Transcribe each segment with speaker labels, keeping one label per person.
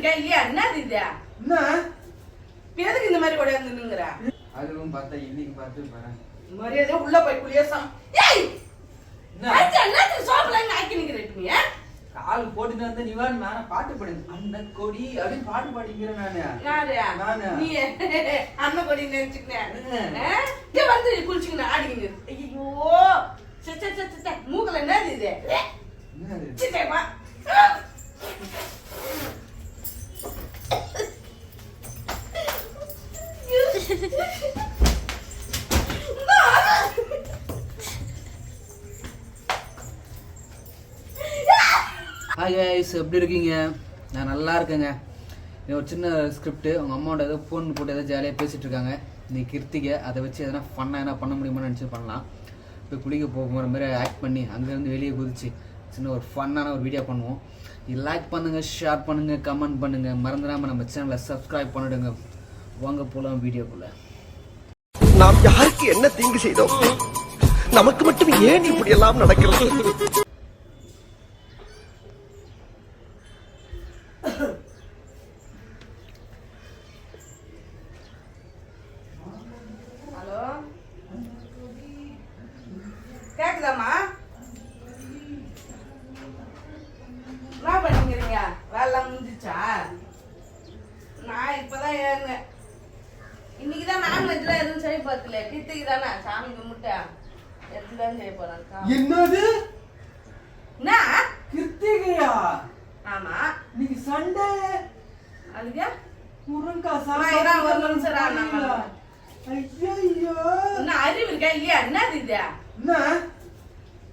Speaker 1: இருக்கா இல்லையா? என்னது இது?
Speaker 2: என்ன?
Speaker 1: எதுக்கு இந்த மாதிரி கொடையாந்து நின்னுங்கிற
Speaker 2: அதுவும் பார்த்தா இன்னைக்கு பார்த்து பாரு.
Speaker 1: மரியாதை உள்ள போய் குளியசம் ஏய்! என்னத்துக்கு சோப்புல இங்க ஆக்கி நிக்கிற நீ
Speaker 2: கால் போட்டுட்டு வந்து நீ வான்னு மேல பாட்டு பாடு. அந்த கொடி அப்படின்னு பாட்டு பாடிக்கிறேன் நானு. நானு.
Speaker 1: நீ அண்ணன் கொடி. இங்க வந்து குளிச்சுக்கின ஆடிங்க ஐயோ மூக்கல என்னது இது?
Speaker 2: என்னது? ஹாய் கைஸ் எப்படி இருக்கீங்க? நான் நல்லா இருக்கேங்க. இது ஒரு சின்ன ஸ்கிரிப்ட்டு உங்கள் அம்மாவோட ஏதோ ஃபோன் போட்டு ஏதோ ஜாலியாக பேசிகிட்டு இருக்காங்க. நீ கிருத்திகை அதை வச்சு எதனா ஃபன்னாக எதனா பண்ண முடியுமான்னு நினச்சி பண்ணலாம். போய் குளிக்க போகிற மாதிரி ஆக்ட் பண்ணி அங்கேருந்து வெளியே குதிச்சு சின்ன ஒரு ஃபன்னான ஒரு வீடியோ பண்ணுவோம். இது லைக் பண்ணுங்கள் ஷேர் பண்ணுங்கள் கமெண்ட் பண்ணுங்கள் மறந்துடாமல் நம்ம சேனலை சப்ஸ்கிரைப் பண்ணிடுங்க. வாங்க போகலாம் வீடியோக்குள்ளே
Speaker 3: நாம் யாருக்கு என்ன தீங்கு செய்தோம்? நமக்கு மட்டும் ஏன் இப்படி எல்லாம் நடக்கிறது?
Speaker 1: ஏங்க. இன்னைக்கு தான் நான்வெஜ்ல எதுவும் செய்ய பார்க்கல கித்திக்கு தானே. சாமி கும்பிட்டா எதுதான் செய்ய போறேன்
Speaker 2: என்னது?
Speaker 1: என்ன?
Speaker 2: கிருத்திகையா?
Speaker 1: ஆமா.
Speaker 2: இன்னைக்கு சண்டே.
Speaker 1: அதுக்கு?
Speaker 2: முருங்கா
Speaker 1: இதான் ஒரு நிமிஷம்.
Speaker 2: ஐயோ.
Speaker 1: இன்னும் அறிவு இருக்கா? இல்லையா? என்னது இது?
Speaker 2: என்ன?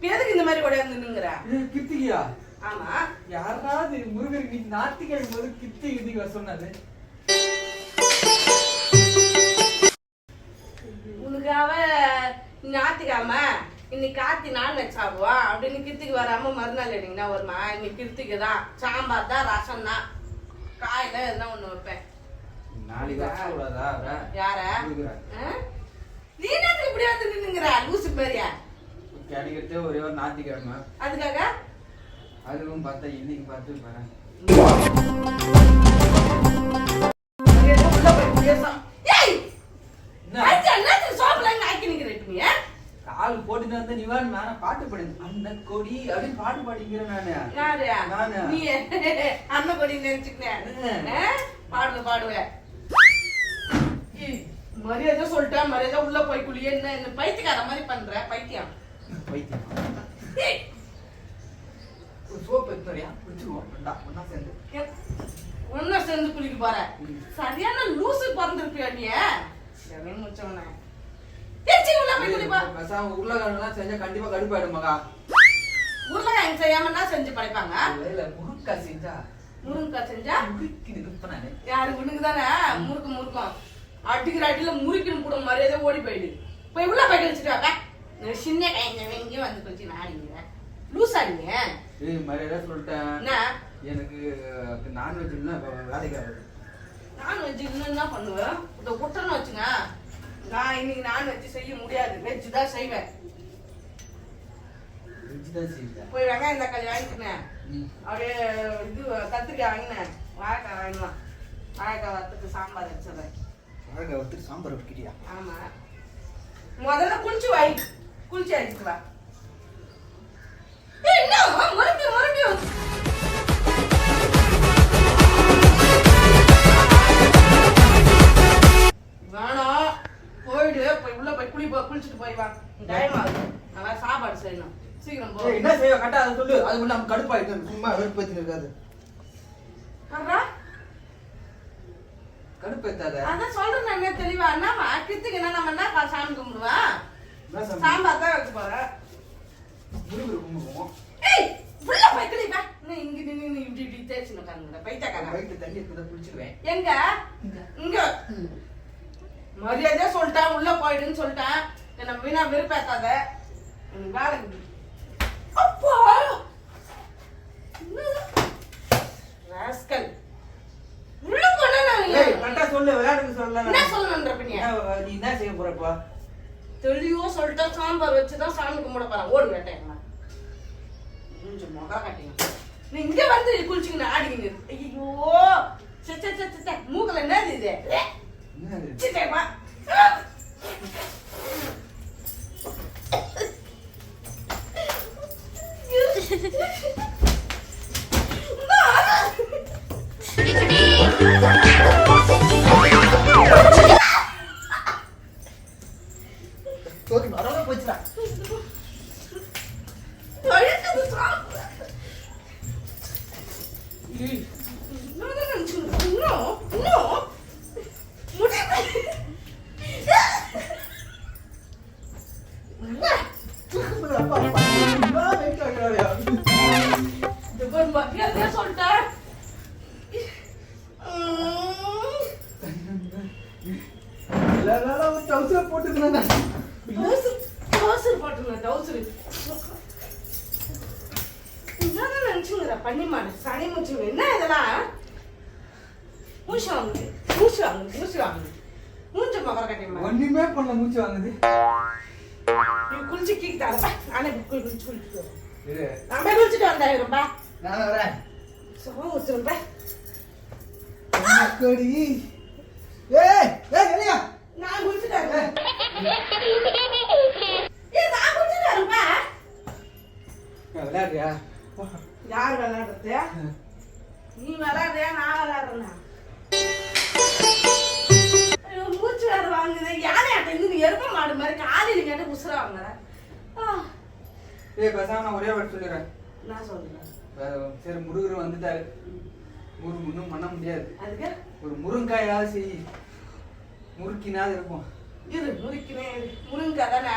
Speaker 1: எதுக்கு இந்த மாதிரி
Speaker 2: இது கிருத்திகையா?
Speaker 1: ஆமா.
Speaker 2: யாராவது முருகர் இன்னைக்கு ஞாயிற்றுக்கிழமை போது கிருத்திகை கிருத்திகை சொன்னது.
Speaker 1: அவ ஞாத்திக்காம இன்னைக்கு கார்த்தி நான்வெஜ் சாப்பிடுவான் அப்படின்னு கிருத்திக்கு வராம மறுநாள் எடுங்கன்னா வருமா? இன்னைக்கு கிருத்திக்கு தான் சாம்பார் தான் ரசம் தான். காயில எதுனா ஒண்ணு வைப்பேன்? யார? நீ என்ன இப்படி வந்து நின்னுங்கிற லூசு பேரியா
Speaker 2: கிடைக்கிறதே ஒரே ஒரு ஞாயிற்றுக்கிழமை.
Speaker 1: அதுக்காக?
Speaker 2: அதுவும் பார்த்தா இன்னைக்கு பார்த்து பாரு. கால் போட்டுட்டு வந்து நீ வான்னு மேல பாட்டு பாடு அந்த கொடி அப்படின்னு பாட்டு பாடிக்கிறேன் நானு. நானு.
Speaker 1: நீ அண்ணன் கொடி நினைச்சுக்கினேன்
Speaker 2: ம்.
Speaker 1: பாடுவ பாடுவேன் மரியாதை சொல்லிட்டேன் மரியாதை உள்ள போய் குளிய என்ன என்ன பைத்தியக்கார மாதிரி பண்ற? பைத்தியம்.
Speaker 2: ஒரு சோப்பு எடுத்துறியா ஒண்ணா சேர்ந்து.
Speaker 1: ஒண்ணா சேர்ந்து குளிக்க போற. சரியான லூசு பிறந்திருப்பியா நீ? முச்சவனே திருச்சி உள்ள போய் குளிப்பா
Speaker 2: பேசாம உருளைக்கிழங்குலாம் செஞ்சா கண்டிப்பா கடுப்பாயிடும் மகா.
Speaker 1: உருளைக்கிழங்கு செய்யாம செஞ்சு படைப்பாங்க.
Speaker 2: இல்ல, முருங்கா செஞ்சா.
Speaker 1: முருங்கக்காய் செஞ்சா? யாரு உனக்கு தானே? முறுக்கு முறுக்கும் அடிக்கிற அடியில முறுக்கின்னு கூட மரியாதை ஓடி போயிடு. போய் உள்ள போய் கழிச்சுட்டு வாப்ப. நான் சின்ன கைங்க வெங்க வந்து கொஞ்சம் நாடிங்க. லூசா நீங்க
Speaker 2: ஏய் மரியாதை சொல்லிட்டேன்.
Speaker 1: என்ன?
Speaker 2: எனக்கு நான்வெஜ் வேலைக்கு ஆகுது.
Speaker 1: நான்வெஜ் என்ன பண்ணுவேன் இந்த குட்டன்னு வச்சுங்க. நான் இன்னைக்கு நான்வெஜ் செய்ய முடியாது. வெஜ் தான் செய்வேன். போய் வெங்காயம் தக்காளி வாங்கிக்கினேன். அப்படியே இது கத்திரிக்காய் வாங்கினேன். வாழைக்காய் வாங்கினேன். வாழைக்காய் வறுத்துக்கு சாம்பார் வச்சிடுறேன்.
Speaker 2: வாழைக்காய் வறுத்துட்டு சாம்பார் வைக்கிறியா
Speaker 1: ஆமா. முதல்ல குளிச்சு வை. குளிச்சு அடிச்சு போய் குளிச்சுட்டு போய் வா. டைம் ஆகுது நல்லா சாப்பாடு செய்யணும். சீக்கிரம் போ.
Speaker 2: என்ன செய்ய கரெக்டா அதை சொல்லு. அது மட்டும் நம்ம கடுப்பாயிட்டு சும்மா வெறுப்பேத்தி இருக்காது. கடுப்பேத்தாத.
Speaker 1: அதான் சொல்றேன் நான் என்ன தெளிவா? என்னம்மா? கித்துக்கு என்ன? நம்ம என்ன சாமி
Speaker 2: என்ன சாமி?
Speaker 1: சாம்பார் தான் வைக்க போறேன்
Speaker 2: முருகர் கும்பிடுவோம்?
Speaker 1: ஏய் உள்ள போய் கிளிப்பா இன்னும் இங்க நின்னு நீ இப்படி இப்படி தேய்ச்சி உட்காந்துங்க பைத்தியக்காரன்.
Speaker 2: வயிற்று தண்ணி எடுத்து
Speaker 1: எங்க? போயிடுன்னு சொல்லிட்டேன். நம்ம வீணா விருப்பேத்தாத. வேலைக்கு அப்பா! ராஸ்கல். தெளிவோ சொல்லிட்டா சாம்பார் வச்சுதான் சாமி கும்பிட போறேன். ஓடு வேட்டையா கொஞ்சம் முகம் கட்டிங்க. நீ இங்க வந்து குளிச்சுங்க ஆடிக்கிங்க ஐயோ சச்ச சச்ச மூக்கல என்னது இது? சித்தேப்பா சோத்து வரோட போச்சுடா சொல்லிட்டேன் போட்டுக்கிறேன் டவுசர், போட்டுருங்க, டவுசர். என்னதான் நினைச்சுங்கிற பன்னிமாடு, சனி மூச்சுங்க. என்ன இதெல்லாம்? மூச்சு வாங்குது மூச்சு வாங்குது மூச்சு வாங்குது மூஞ்ச மகர
Speaker 2: ஒண்ணுமே பண்ணல மூச்சு வாங்குது.
Speaker 1: நீ குளிச்சு கீக்கிட்டாரப்பா நானே குளி குளிச்சு நான் போய் குளிச்சுட்டு வந்தாயிருப்பா
Speaker 2: நான் வரேன்.
Speaker 1: சுகம் வச்சிருப்பா
Speaker 2: அக்கடி?
Speaker 1: எரும மாடு மாதிரி காலையில கேட்டு ஆ,
Speaker 2: ஏய் பேசாம நான் ஒரே வாட்டி சொல்லிடுறேன்.
Speaker 1: நான் சொல்றேன்.
Speaker 2: சரி முருகர் வந்துட்டாரு. முரு ஒன்றும் பண்ண முடியாது.
Speaker 1: அதுக்கு?
Speaker 2: ஒரு முருங்காயாவது செய். முறுக்கினாவது இருக்கும்.
Speaker 1: இரு முறுக்கினே இரு. முருங்கை தானே?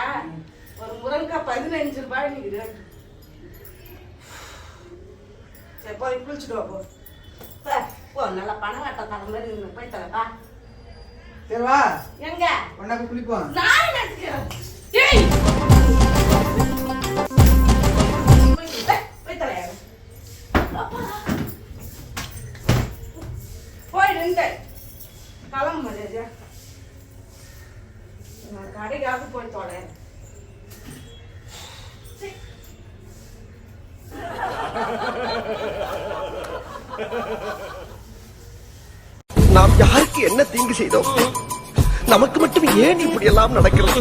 Speaker 1: ஒரு முருங்கை பதினஞ்சு ரூபாய் ரேட்டு சரி போய் குளிச்சுட்டு வா போ. நல்லா பணம் கட்ட தர மாதிரி போய் தரப்பா
Speaker 2: சரி வா.
Speaker 1: எங்க?
Speaker 2: ஒன்னாக்க குளிப்போம்.
Speaker 1: நான் ஏய்! போய் நின்று. கிளம்பு நான் கடைக்காக போய் தொலை
Speaker 3: நாம் யாருக்கு என்ன தீங்கு செய்தோம்? நமக்கு மட்டும் ஏன் இப்படி எல்லாம் நடக்கிறது?